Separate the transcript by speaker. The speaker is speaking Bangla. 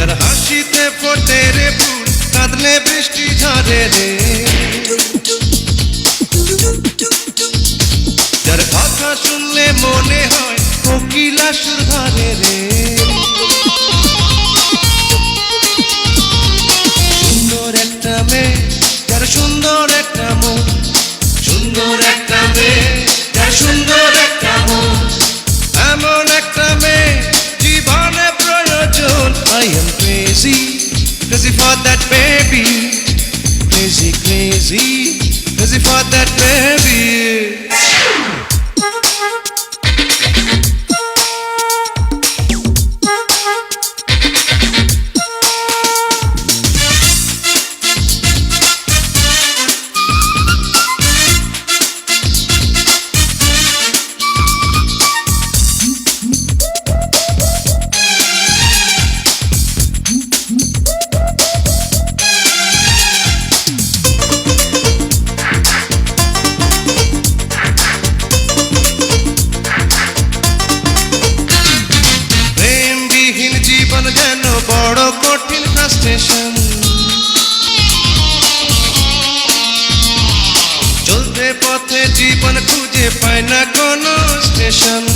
Speaker 1: যার হাসিতে ফোটে রে ফুল, কাঁদলে বৃষ্টি ঝরে রে। যার কথা শুনলে মনে হয় কোকিলা সুর ধরে রে। সুন্দর একটা মেয়ে, যার সুন্দর একটা মন সুন্দর একটা মেয়ে, যার সুন্দর একটা crazy crazy for that baby. Crazy crazy crazy for that baby চলতে পথে জীবন খুঁজে পায় না কোনো স্টেশন।